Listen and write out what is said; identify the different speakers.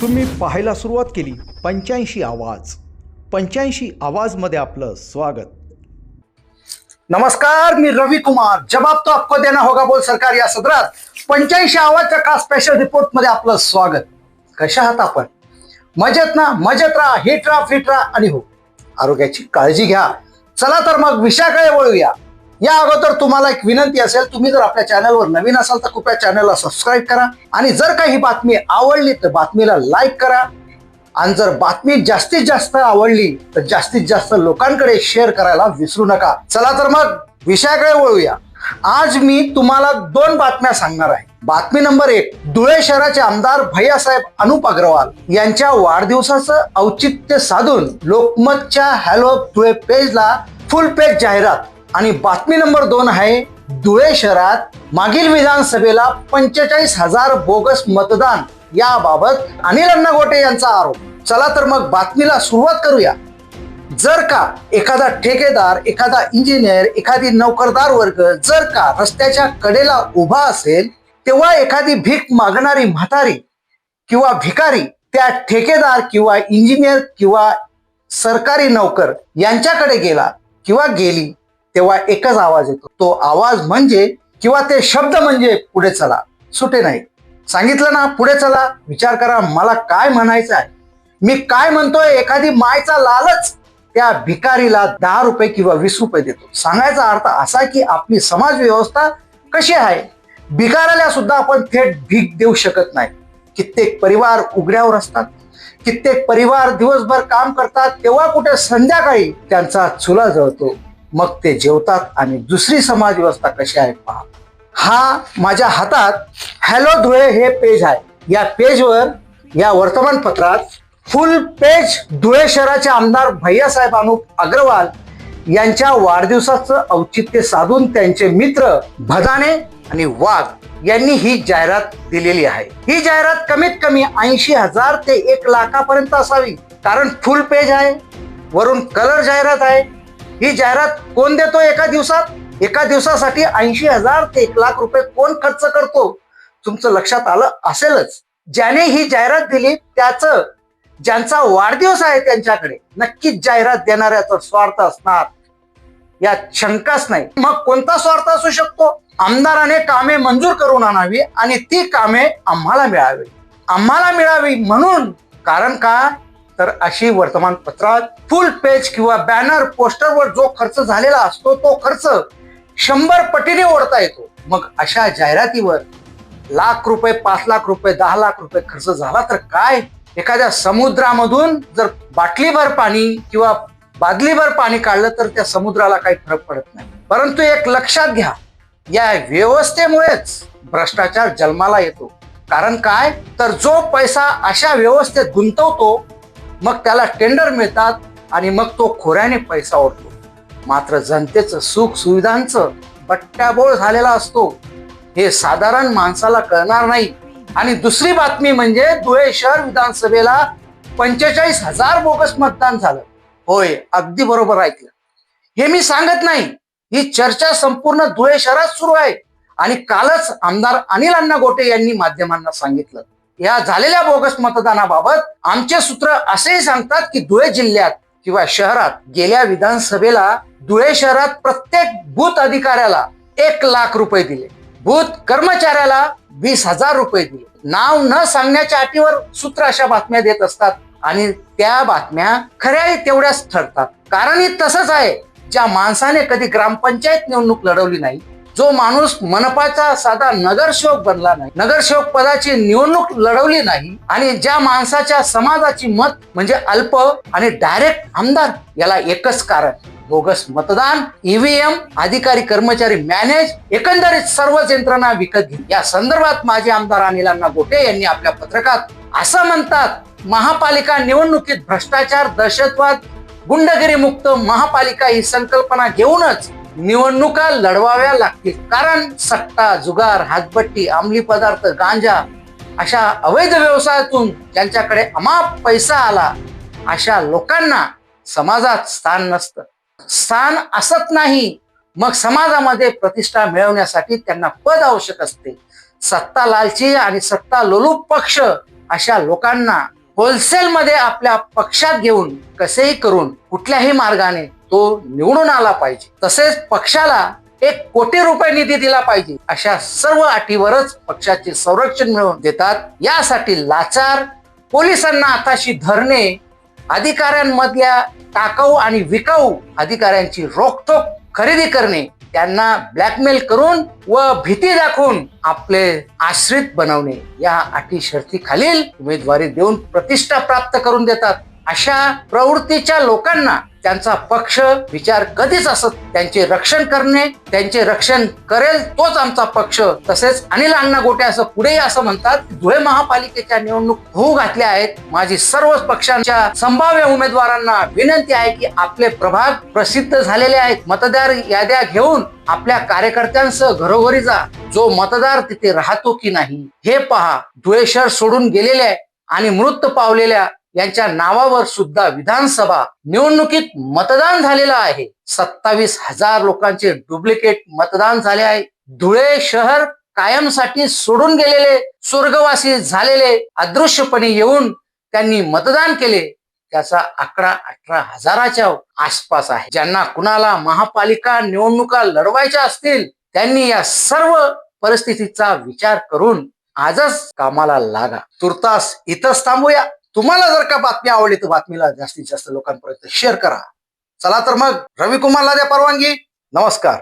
Speaker 1: तुम्ही पाहायला सुरुवात केली. पंच्याऐंशी आवाज. पंच्याऐंशी आवाजमध्ये आपलं स्वागत.
Speaker 2: नमस्कार मी रवी कुमार. जबाब तो आपको देना होगा बोल सरकार या सदरात. पंच्याऐंशी आवाजच्या का स्पेशल रिपोर्टमध्ये आपलं स्वागत. कशा आहात आपण? मजेत ना? मजेत राहा. हिट राहा फिट राहा आणि हो. आरोग्याची काळजी घ्या. चला तर मग विषयाकडे वळूया. या अगोदर तुम्हाला एक विनंती असेल तुम्ही जर आपल्या चॅनलवर नवीन असाल तर कृपया चॅनलला सबस्क्राईब करा आणि जर काही बातमी आवडली तर बातमीला लाईक करा आणि जर बातमी जास्तीत जास्त आवडली तर जास्तीत जास्त लोकांकडे शेअर करायला विसरू नका चला तर मग विषयाकडे वळूया आज मी तुम्हाला दोन बातम्या सांगणार आहे बातमी नंबर एक धुळे शहराचे आमदार भैयासाहेब अनुप अग्रवाल यांच्या वाढदिवसाचं औचित्य साधून लोकमतच्या हॅलो धुळे पेजला फुल पेज जाहिरात आणि बातमी नंबर दोन आहे धुळे शहरात मागील विधानसभेला पंचेचाळीस हजार बोगस मतदान याबाबत अनिल अण्णागोटे यांचा आरोप. चला तर मग बातमीला सुरुवात करूया. जर का एखादा ठेकेदार एखादा इंजिनियर एखादी नोकरदार वर्ग जर का रस्त्याच्या कडेला उभा असेल तेव्हा एखादी भीक मागणारी म्हातारी किंवा भिकारी त्या ठेकेदार किंवा इंजिनियर किंवा सरकारी नोकर यांच्याकडे गेला किंवा गेली. तेव्हा एकच आवाज येतो. तो आवाज म्हणजे किंवा ते शब्द म्हणजे पुढे चला. सुटे नाही. सांगितलं ना पुढे चला. विचार करा मला काय म्हणायचं आहे? मी काय म्हणतोय? एखादी मायचा लालच त्या भिकारीला दहा रुपये किंवा वीस रुपये देतो. सांगायचा अर्थ असा की आपली समाज व्यवस्था कशी आहे? भिकाऱ्याला सुद्धा आपण थेट भीक देऊ शकत नाही. कित्येक परिवार उघड्यावर असतात. कित्येक परिवार दिवसभर काम करतात. तेव्हा कुठे संध्याकाळी त्यांचा चुला जळतो. मग ते जेवतात आणि दुसरी समाज व्यवस्था कशी आहे पहा. हा माझ्या हातात हॅलो धुळे हे पेज आहे. या पेजवर या वर्तमानपत्रात फुल पेज धुळे शहराचे आमदार भैयासाहेब अनुप अग्रवाल यांच्या वाढदिवसाचं औचित्य साधून त्यांचे मित्र भदाने आणि वाघ यांनी ही जाहिरात दिलेली आहे. ही जाहिरात कमीत कमी ऐंशी हजार ते एक लाखापर्यंत असावी. कारण फुल पेज आहे वरून कलर जाहिरात आहे ही जाहिरात कोण देतो एका दिवसात? एका दिवसासाठी ऐंशी हजार ते एक लाख रुपये कोण खर्च करतो? तुमचं लक्षात आलं असेलच. ज्याने ही जाहिरात दिली त्याचं ज्यांचा वाढदिवस आहे त्यांच्याकडे नक्कीच जाहिरात देणाऱ्याचा स्वार्थ असणार. यात शंकाच नाही. मग कोणता स्वार्थ असू शकतो? आमदाराने कामे मंजूर करून आणावी आणि ती कामे आम्हाला मिळावी. आम्हाला मिळावी म्हणून. कारण का? तर अशी वर्तमानपत्रात फुल पेज किंवा बॅनर पोस्टरवर जो खर्च झालेला असतो तो खर्च शंभर पटीने ओढता येतो. मग अशा जाहिरातीवर लाख रुपये पाच लाख रुपये दहा लाख रुपये खर्च झाला तर काय? एखाद्या समुद्रामधून जर बाटलीभर पाणी किंवा बादलीभर पाणी काढलं तर त्या समुद्राला काही फरक पडत नाही. परंतु एक लक्षात घ्या या व्यवस्थेमुळेच भ्रष्टाचार जन्माला येतो. कारण काय? तर जो पैसा अशा व्यवस्थेत गुंतवतो मग त्याला टेंडर मिळतात आणि मग तो खोऱ्याने पैसा ओढतो. मात्र जनतेचं सुख सुविधांचं बट्ट्याबोळ झालेला असतो. हे साधारण माणसाला कळणार नाही. आणि दुसरी बातमी म्हणजे धुळे शहर विधानसभेला पंचेचाळीस हजार बोगस मतदान झालं. होय अगदी बरोबर ऐकलं. हे मी सांगत नाही. ही चर्चा संपूर्ण धुळे शहरात सुरू आहे. आणि कालच आमदार अनिल अण्णा गोटे यांनी माध्यमांना सांगितलं. या झालेल्या बोगस मतदानाबाबत आमचे सूत्र असेही सांगतात की धुळे जिल्ह्यात किंवा शहरात गेल्या विधानसभेला धुळे शहरात प्रत्येक बूथ अधिकाऱ्याला एक लाख रुपये दिले. बूथ कर्मचाऱ्याला वीस हजार रुपये दिले. नाव न सांगण्याच्या अटीवर सूत्र अशा बातम्या देत असतात आणि त्या बातम्या खऱ्याही तेवढ्याच ठरतात. कारण हे तसंच आहे. ज्या माणसाने कधी ग्रामपंचायत निवडणूक लढवली नाही जो माणूस मनपाचा साधा नगरसेवक बनला नाही नगरसेवक पदाची निवडणूक लढवली नाही आणि ज्या माणसाच्या समाजाची मत म्हणजे अल्प आणि डायरेक्ट आमदार याला एकच कारण बोगस मतदान ईव्हीएम अधिकारी कर्मचारी मॅनेज एकंदरीत सर्वच यंत्रणा विकत घेत या संदर्भात माजी आमदार अनिल अण्णा गोटे यांनी आपल्या पत्रकात असं म्हणतात महापालिका निवडणुकीत भ्रष्टाचार दहशतवाद गुंडगिरी मुक्त महापालिका ही संकल्पना घेऊनच निवडणुका लढवाव्या लागतील. कारण सट्टा जुगार हातभट्टी अंमली पदार्थ गांजा अशा अवैध व्यवसायातून ज्यांच्याकडे अमाप पैसा आला अशा लोकांना समाजात स्थान नसतं. स्थान असत नाही मग समाजामध्ये प्रतिष्ठा मिळवण्यासाठी त्यांना पद आवश्यक असते. सत्ता लालची आणि सत्ता लोलूप पक्ष अशा लोकांना होलसेलमध्ये आपल्या पक्षात घेऊन कसेही करून कुठल्याही मार्गाने तो निवडून आला पाहिजे. तसेच पक्षाला एक कोटी रुपये निधी दिला पाहिजे. अशा सर्व अटीवरच पक्षाचे संरक्षण मिळवून देतात. यासाठी लाचार पोलिसांना आताशी धरणे अधिकाऱ्यांमधल्या टाकाऊ आणि विकाऊ अधिकाऱ्यांची रोखोक खरेदी करणे त्यांना ब्लॅकमेल करून व भीती दाखवून आपले आश्रित बनवणे या अटी शर्ती खालील उमेदवारी देऊन प्रतिष्ठा प्राप्त करून देतात. अशा प्रवृत्तीच्या लोकांना त्यांचा पक्ष विचार कधीच असत. त्यांचे रक्षण करणे त्यांचे रक्षण करेल तोच आमचा पक्ष. तसेच अनिल अण्णा गोटे असं पुढेही असं म्हणतात धुळे महापालिकेच्या निवडणूक होऊ घातल्या आहेत. माझी सर्व पक्षांच्या संभाव्य उमेदवारांना विनंती आहे की आपले प्रभाग प्रसिद्ध झालेले आहेत. मतदार याद्या घेऊन आपल्या कार्यकर्त्यांसह घरोघरी जा. जो मतदार तिथे राहतो की नाही हे पहा. धुळे शहर सोडून गेलेले आणि मृत पावलेल्या यांच्या नावावर सुद्धा विधानसभा निवडणुकीत मतदान झालेलं आहे. सत्तावीस हजार लोकांचे डुप्लिकेट मतदान झाले आहे. धुळे शहर कायमसाठी सोडून गेलेले स्वर्गवासी झालेले अदृश्यपणे येऊन त्यांनी मतदान केले. त्याचा आकडा अठरा हजाराच्या आसपास आहे. ज्यांना कुणाला महापालिका निवडणुका लढवायच्या असतील त्यांनी या सर्व परिस्थितीचा विचार करून आजच कामाला लागा. तुर्तास इथंच थांबूया. तुम्हाला जर का बातमी आवडली तर बातमीला जास्तीत जास्त लोकांपर्यंत शेअर करा. चला तर मग रवी कुमारला द्या परवानगी. नमस्कार.